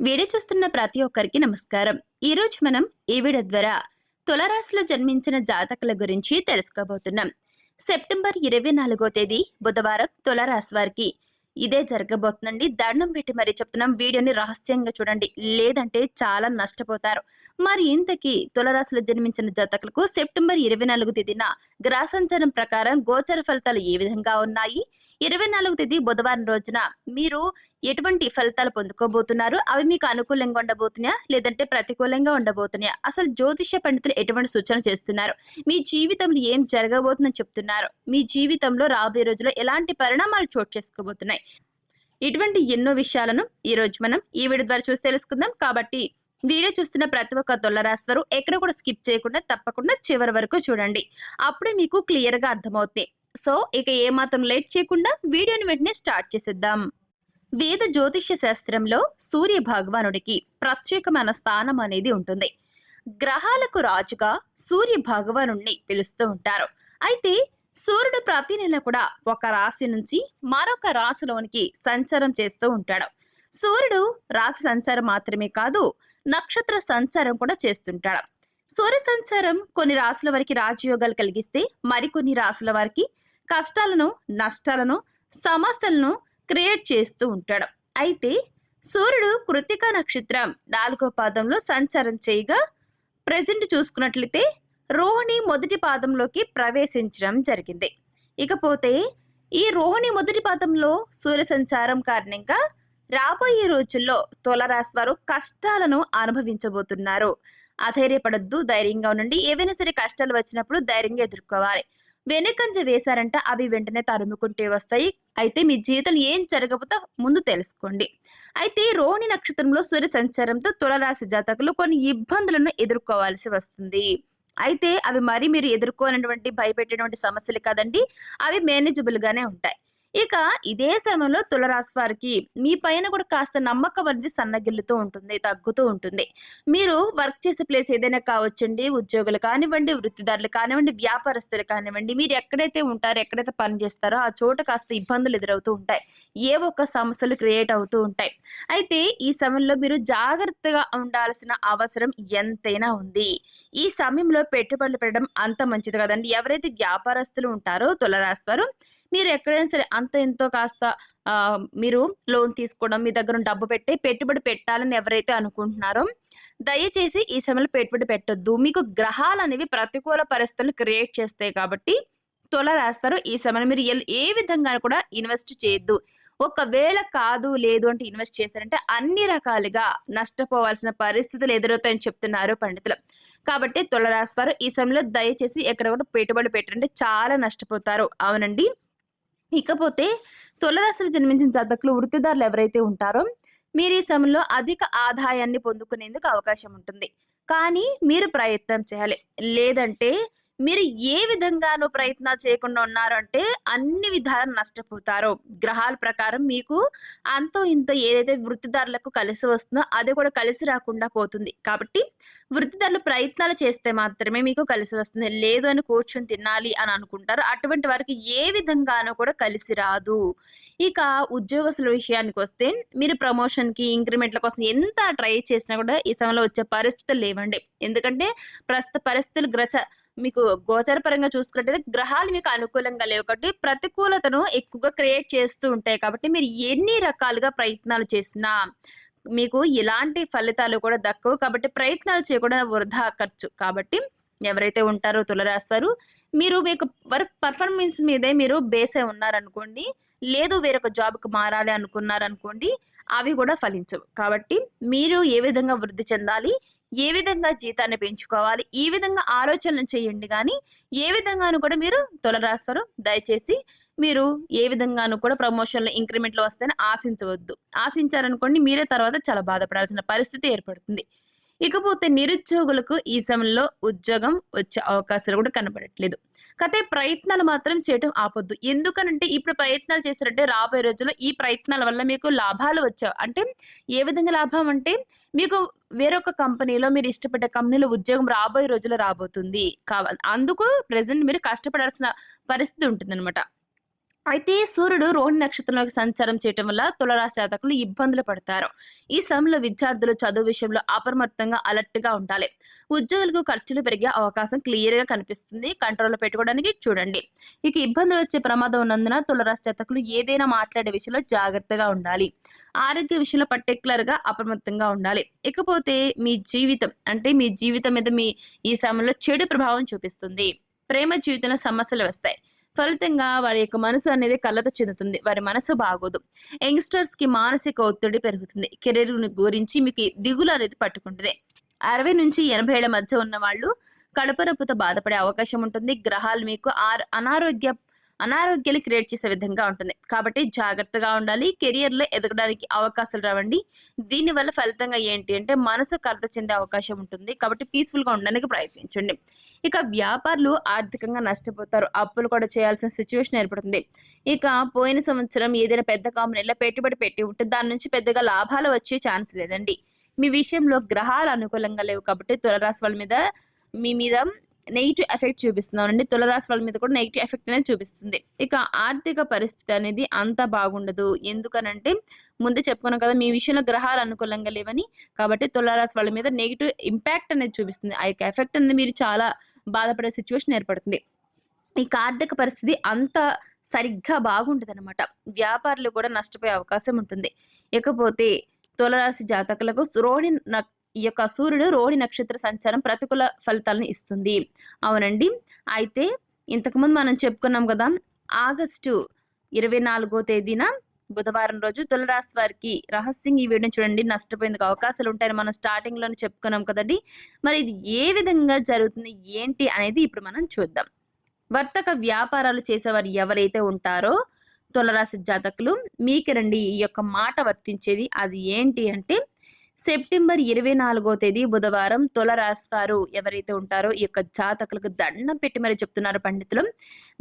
Video చూస్తున్న ప్రతి ఒక్కరికి నమస్కారం. ఈరోజు మనం ఈ వీడియో ద్వారా తులరాశిలో జన్మించిన జాతకుల గురించి తెలుసుకోబోతున్నాం. సెప్టెంబర్ ఇరవై నాలుగో తేదీ బుధవారం తులరాశి వారికి. ఇదే జరగబోతుందండి. దండం పెట్టి మరీ చెప్తున్నాం. వీడియోని రహస్యంగా చూడండి. లేదంటే చాలా నష్టపోతారు. మరి ఇంతకీ తులరాశిలో జన్మించిన జాతకులకు సెప్టెంబర్ ఇరవై నాలుగు తేదీన గ్రహసంచారం ప్రకారం గోచర ఫలితాలు ఏ విధంగా ఉన్నాయి? ఇరవై నాలుగు తేదీ బుధవారం రోజున మీరు ఎటువంటి ఫలితాలు పొందుకోబోతున్నారు? అవి మీకు అనుకూలంగా ఉండబోతున్నాయా? లేదంటే ప్రతికూలంగా ఉండబోతున్నాయా? అసలు జ్యోతిష్య పండితులు ఎటువంటి సూచన చేస్తున్నారు? మీ జీవితంలో ఏం జరగబోతుందని చెప్తున్నారు? మీ జీవితంలో రాబోయే రోజుల్లో ఎలాంటి పరిణామాలు చోటు చేసుకోబోతున్నాయి? ఇటువంటి ఎన్నో విషయాలను ఈరోజు మనం ఈ వీడియో ద్వారా చూసి తెలుసుకుందాం. కాబట్టి వీడియో చూస్తున్న ప్రతి ఒక్క తొలరాశివారు ఎక్కడ కూడా స్కిప్ చేయకుండా తప్పకుండా చివరి వరకు చూడండి. అప్పుడే మీకు క్లియర్గా అర్థమవుతాయి అర్థమవుతుంది సో ఇక ఏమాత్రం లేట్ చేయకుండా వీడియోని వెంటనే స్టార్ట్ చేసేద్దాం. వేద జ్యోతిష్య శాస్త్రంలో సూర్య భగవానుడికి ప్రత్యేకమైన స్థానం అనేది ఉంటుంది. గ్రహాలకు రాజుగా సూర్య భగవానుణ్ణి పిలుస్తూ ఉంటారు. అయితే సూర్యుడు ప్రతి నెల కూడా ఒక రాశి నుంచి మరొక రాశిలోనికి సంచారం చేస్తూ ఉంటాడు. సూర్యుడు రాశి సంచారం మాత్రమే కాదు నక్షత్ర సంచారం కూడా చేస్తుంటాడు. సూర్య సంచారం కొన్ని రాశుల వారికి రాజయోగాలు కలిగిస్తే మరికొన్ని రాశుల వారికి కష్టాలను నష్టాలను సమస్యలను క్రియేట్ చేస్తూ ఉంటాడు. అయితే సూర్యుడు కృతిక నక్షత్రం నాలుగో పాదంలో సంచారం చేయగా ప్రజెంట్ చూసుకున్నట్లయితే రోహిణి మొదటి పాదంలోకి ప్రవేశించడం జరిగింది. ఇకపోతే ఈ రోహిణి మొదటి పాదంలో సూర్య సంచారం కారణంగా రాబోయే రోజుల్లో తులరాశి వారు కష్టాలను అనుభవించబోతున్నారు. అధైర్యపడద్దు ధైర్యంగా ఉండండి. ఏవైనా సరే కష్టాలు వచ్చినప్పుడు ధైర్యంగా ఎదుర్కోవాలి. వెనుకంజ వేశారంట అవి వెంటనే తరుముకుంటే వస్తాయి. అయితే మీ జీవితం ఏం జరగబోతో ముందు తెలుసుకోండి. అయితే రోహిణి నక్షత్రంలో సూర్య సంచారంతో తులరాశి జాతకులు కొన్ని ఇబ్బందులను ఎదుర్కోవాల్సి వస్తుంది. అయితే అవి మరి మీరు ఎదుర్కోనటువంటి భయపెట్టేటువంటి సమస్యలు కాదండి. అవి మేనేజబుల్ గానే ఉంటాయి. ఇక ఇదే సమయంలో తులరాశి వారికి మీ పైన కూడా కాస్త నమ్మకం అనేది సన్నగిల్లుతూ ఉంటుంది తగ్గుతూ ఉంటుంది. మీరు వర్క్ చేసే ప్లేస్ ఏదైనా కావచ్చండి ఉద్యోగులు కానివ్వండి వృత్తిదారులు కానివ్వండి వ్యాపారస్తులు కానివ్వండి మీరు ఎక్కడైతే ఉంటారో ఎక్కడైతే పని చేస్తారో ఆ చోట కాస్త ఇబ్బందులు ఎదురవుతూ ఉంటాయి. ఏ ఒక్క సమస్యలు క్రియేట్ అవుతూ ఉంటాయి. అయితే ఈ సమయంలో మీరు జాగ్రత్తగా ఉండాల్సిన అవసరం ఎంతైనా ఉంది. ఈ సమయంలో పెట్టుబడులు పెట్టడం అంత మంచిది కదండి. ఎవరైతే వ్యాపారస్తులు ఉంటారో తులరాశి వారు మీరు ఎక్కడైనా సరే అంత ఎంతో కాస్త మీరు లోన్ తీసుకోవడం మీ దగ్గర డబ్బు పెట్టి పెట్టుబడి పెట్టాలని ఎవరైతే అనుకుంటున్నారో దయచేసి ఈ సమయంలో పెట్టుబడి పెట్టొద్దు. మీకు గ్రహాలు అనేవి ప్రతికూల పరిస్థితులను క్రియేట్ చేస్తాయి కాబట్టి తొల రాస్తారు. ఈ సమయంలో మీరు ఏ విధంగా కూడా ఇన్వెస్ట్ చేయొద్దు. ఒకవేళ కాదు లేదు అంటే ఇన్వెస్ట్ చేశారంటే అన్ని రకాలుగా నష్టపోవాల్సిన పరిస్థితులు ఎదురవుతాయని చెప్తున్నారు పండితులు. కాబట్టి తులరాశి వారు ఈ సమయంలో దయచేసి ఎక్కడ కూడా పెట్టుబడి పెట్టండి చాలా నష్టపోతారు. అవునండి? ఇకపోతే తులరాశిలో జన్మించిన జాతకులు వృత్తిదారులు ఎవరైతే ఉంటారో మీరు ఈ సమయంలో అధిక ఆదాయాన్ని పొందుకునేందుకు అవకాశం ఉంటుంది. కానీ మీరు ప్రయత్నం చేయాలి. లేదంటే మీరు ఏ విధంగానూ ప్రయత్నాలు చేయకుండా ఉన్నారంటే అన్ని విధాలు నష్టపోతారు. గ్రహాల ప్రకారం మీకు అంతో ఇంత ఏదైతే వృత్తిదారులకు కలిసి వస్తుందో అది కూడా కలిసి రాకుండా పోతుంది. కాబట్టి వృత్తిదారులు ప్రయత్నాలు చేస్తే మాత్రమే మీకు కలిసి వస్తుంది. లేదు అని కూర్చొని తినాలి అని అనుకుంటారు. అటువంటి వారికి ఏ విధంగానూ కూడా కలిసి రాదు. ఇక ఉద్యోగస్తుల విషయానికి వస్తే మీరు ప్రమోషన్కి ఇంక్రిమెంట్ల కోసం ఎంత ట్రై చేసినా కూడా ఈ సమయంలో వచ్చే పరిస్థితులు లేవండి. ఎందుకంటే ప్రస్తుత పరిస్థితులు గ్రచ మీకు గోచర పరంగా చూసుకున్నట్టయితే గ్రహాలు మీకు అనుకూలంగా లేవు కాబట్టి ప్రతికూలతను ఎక్కువగా క్రియేట్ చేస్తూ ఉంటాయి కాబట్టి మీరు ఎన్ని రకాలుగా ప్రయత్నాలు చేసినా మీకు ఎలాంటి ఫలితాలు కూడా దక్కవు కాబట్టి ప్రయత్నాలు చేయకుండా వృధా ఖర్చు. కాబట్టి ఎవరైతే ఉంటారో తులరాస్తారు మీరు మీకు వర్క్ పర్ఫార్మెన్స్ మీదే మీరు బేస్ అయి ఉన్నారనుకోండి లేదు వేరొక జాబ్కి మారాలి అనుకున్నారనుకోండి అవి కూడా ఫలించవు. కాబట్టి మీరు ఏ విధంగా వృద్ధి చెందాలి ఏ విధంగా జీతాన్ని పెంచుకోవాలి ఈ విధంగా ఆలోచనలు చేయండి కానీ ఏ విధంగాను కూడా మీరు తొలరాస్తారు. దయచేసి మీరు ఏ విధంగాను కూడా ప్రమోషన్లు ఇంక్రిమెంట్లు వస్తాయని ఆశించవద్దు. ఆశించారనుకోండి మీరే తర్వాత చాలా బాధపడాల్సిన పరిస్థితి ఏర్పడుతుంది. ఇకపోతే నిరుద్యోగులకు ఈ సమయంలో ఉద్యోగం వచ్చే అవకాశాలు కూడా కనపడట్లేదు కతే ప్రయత్నాలు మాత్రం చేయటం ఆపొద్దు. ఎందుకనంటే ఇప్పుడు ప్రయత్నాలు చేశారంటే రాబోయే రోజుల్లో ఈ ప్రయత్నాల వల్ల మీకు లాభాలు వచ్చావు. అంటే ఏ విధంగా లాభం అంటే మీకు వేరొక కంపెనీలో మీరు ఇష్టపడ్డ కంపెనీలో ఉద్యోగం రాబోయే రోజుల్లో రాబోతుంది. కావాలి అందుకు ప్రజెంట్ మీరు కష్టపడాల్సిన పరిస్థితి ఉంటుందన్నమాట. అయితే సూర్యుడు రోహిణి నక్షత్రంలోకి సంచారం చేయటం వల్ల తులరాశి జాతకులు ఇబ్బందులు పడతారు. ఈ సమయంలో విద్యార్థులు చదువు విషయంలో అప్రమత్తంగా అలర్ట్గా ఉండాలి. ఉద్యోగులకు ఖర్చులు పెరిగే అవకాశం క్లియర్గా కనిపిస్తుంది. కంట్రోల్ పెట్టుకోవడానికి చూడండి. ఇక ఇబ్బందులు వచ్చే ప్రమాదం ఉన్నందున తులరాశి జాతకులు ఏదైనా మాట్లాడే విషయంలో జాగ్రత్తగా ఉండాలి. ఆరోగ్య విషయంలో పర్టికులర్గా అప్రమత్తంగా ఉండాలి. ఇకపోతే మీ జీవితం అంటే మీ జీవితం మీద మీ ఈ సమయంలో చెడు ప్రభావం చూపిస్తుంది. ప్రేమ జీవితంలో సమస్యలు వస్తాయి. ఫలితంగా వారి యొక్క మనసు అనేది కలత చెందుతుంది. వారి మనసు బాగోదు. యంగ్స్టర్స్కి మానసిక ఒత్తిడి పెరుగుతుంది. కెరీర్ గురించి మీకు దిగులు అనేది పట్టుకుంటుంది. అరవై నుంచి ఎనభై ఏళ్ళ మధ్య ఉన్న వాళ్ళు కడుపురప్పుతో బాధపడే అవకాశం ఉంటుంది. గ్రహాలు మీకు ఆర్- అనారోగ్య అనారోగ్యాలు క్రియేట్ చేసే విధంగా ఉంటుంది. కాబట్టి జాగ్రత్తగా ఉండాలి. కెరియర్లో ఎదగడానికి అవకాశాలు రావండి. దీనివల్ల ఫలితంగా ఏంటి అంటే మనసు కలత చెందే అవకాశం ఉంటుంది. కాబట్టి పీస్ఫుల్గా ఉండడానికి ప్రయత్నించండి. ఇక వ్యాపారులు ఆర్థికంగా నష్టపోతారు. అప్పులు కూడా చేయాల్సిన సిచ్యువేషన్ ఏర్పడుతుంది. ఇక పోయిన సంవత్సరం ఏదైనా పెద్ద కంపెనీలో పెట్టుబడి పెట్టి ఉంటే దాని నుంచి పెద్దగా లాభాలు వచ్చే ఛాన్స్ లేదండి. మీ విషయంలో గ్రహాలు అనుకూలంగా లేవు కాబట్టి తులరాశి వాళ్ళ మీద మీ మీద నెగిటివ్ ఎఫెక్ట్ చూపిస్తున్నానండి తులరాశి వాళ్ళ మీద కూడా నెగిటివ్ ఎఫెక్ట్ అనేది చూపిస్తుంది. ఇక ఆర్థిక పరిస్థితి అనేది అంత బాగుండదు. ఎందుకనంటే ముందే చెప్పుకున్నాం కదా మీ విషయంలో గ్రహాలు అనుకూలంగా లేవని. కాబట్టి తులరాశి వాళ్ళ మీద నెగిటివ్ ఇంపాక్ట్ అనేది చూపిస్తుంది. ఆ యొక్క ఎఫెక్ట్ అనేది మీరు చాలా బాధపడే సిచ్యువేషన్ ఏర్పడుతుంది. ఈ ఆర్థిక పరిస్థితి అంత సరిగ్గా బాగుంటుంది అనమాట వ్యాపారులు కూడా నష్టపోయే అవకాశం ఉంటుంది. ఇకపోతే తులరాశి జాతకులకు రోహిణి ఈ యొక్క సూర్యుడు రోహిణి నక్షత్ర సంచారం ప్రతికూల ఫలితాలను ఇస్తుంది. అవునండి. అయితే ఇంతకుముందు మనం చెప్పుకున్నాం కదా ఆగస్టు ఇరవై నాలుగో తేదీన బుధవారం రోజు తులరాశి వారికి రహస్యంగా ఈ వీడియో చూడండి. నష్టపోయేందుకు అవకాశాలు ఉంటాయని మనం స్టార్టింగ్లోనే చెప్పుకున్నాం కదండి. మరి ఇది ఏ విధంగా జరుగుతుంది? ఏంటి అనేది ఇప్పుడు మనం చూద్దాం. వర్తక వ్యాపారాలు చేసేవారు ఎవరైతే ఉంటారో తులరాశి జాతకులు మీకు రండి. ఈ యొక్క మాట వర్తించేది అది ఏంటి అంటే సెప్టెంబర్ ఇరవై నాలుగో తేదీ బుధవారం తులరాశి వారు ఎవరైతే ఉంటారో ఈ యొక్క జాతకులకు దండం పెట్టి మరి చెప్తున్నారు పండితులు.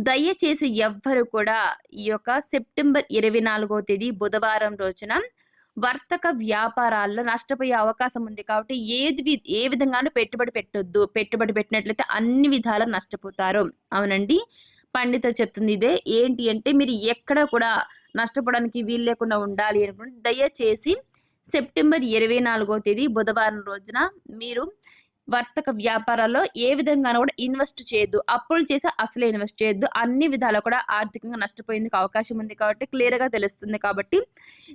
దయచేసి ఎవ్వరు కూడా ఈ యొక్క సెప్టెంబర్ ఇరవై నాలుగో తేదీ బుధవారం రోజున వర్తక వ్యాపారాల్లో నష్టపోయే అవకాశం ఉంది కాబట్టి ఏది వి- ఏ విధంగానూ పెట్టుబడి పెట్టొద్దు. పెట్టుబడి పెట్టినట్లయితే అన్ని విధాల నష్టపోతారు. అవునండి? పండితులు చెప్తుంది ఇదే. ఏంటి అంటే మీరు ఎక్కడ కూడా నష్టపోవడానికి వీలు లేకుండా ఉండాలి అనుకుంటే దయచేసి సెప్టెంబర్ ఇరవై నాలుగో తేదీ బుధవారం రోజున మీరు వర్తక వ్యాపారాల్లో ఏ విధంగానూ కూడా ఇన్వెస్ట్ చేయొద్దు. అప్పులు చేసి అసలే ఇన్వెస్ట్ చేయొద్దు. అన్ని విధాలు కూడా ఆర్థికంగా నష్టపోయేందుకు అవకాశం ఉంది కాబట్టి క్లియర్గా తెలుస్తుంది కాబట్టి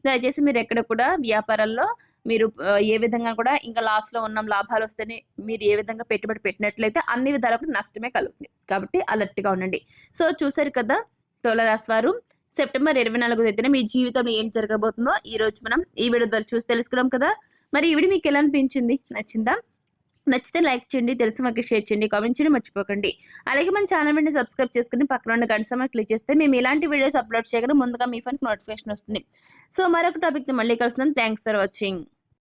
దయచేసి మీరు ఎక్కడ కూడా వ్యాపారాల్లో మీరు ఏ విధంగా కూడా ఇంకా లాస్లో ఉన్న ఉన్నాం లాభాలు వస్తేనే మీరు ఏ విధంగా పెట్టుబడి పెట్టినట్లయితే అన్ని విధాలు కూడా నష్టమే కలుగుతుంది. కాబట్టి అలర్ట్గా ఉండండి. సో చూసారు కదా తులరాశి వారు సెప్టెంబర్ ఇరవై నాలుగో తేదీన మీ జీవితంలో ఏం జరగబోతుందో ఈ రోజు మనం ఈ వీడియో ద్వారా చూసి తెలుసుకున్నాం కదా. మరి ఈ వీడియో మీకు ఎలా అనిపించింది? నచ్చిందా? నచ్చితే లైక్ చేయండి తెలిసిన వాళ్ళకి షేర్ చేయండి కామెంట్ చేయండి మర్చిపోకండి. అలాగే మన ఛానల్ వెంటనే సబ్స్క్రైబ్ చేసుకుని పక్కన ఉన్న గంట సమయం క్లిక్ చేస్తే మేము ఇలాంటి వీడియోస్ అప్లోడ్ చేయగానే ముందుగా మీ ఫోన్కి నోటిఫికేషన్ వస్తుంది. సో మరొక టాపిక్ మళ్ళీ కలుస్తున్నాం థ్యాంక్స్ ఫర్ వాచింగ్.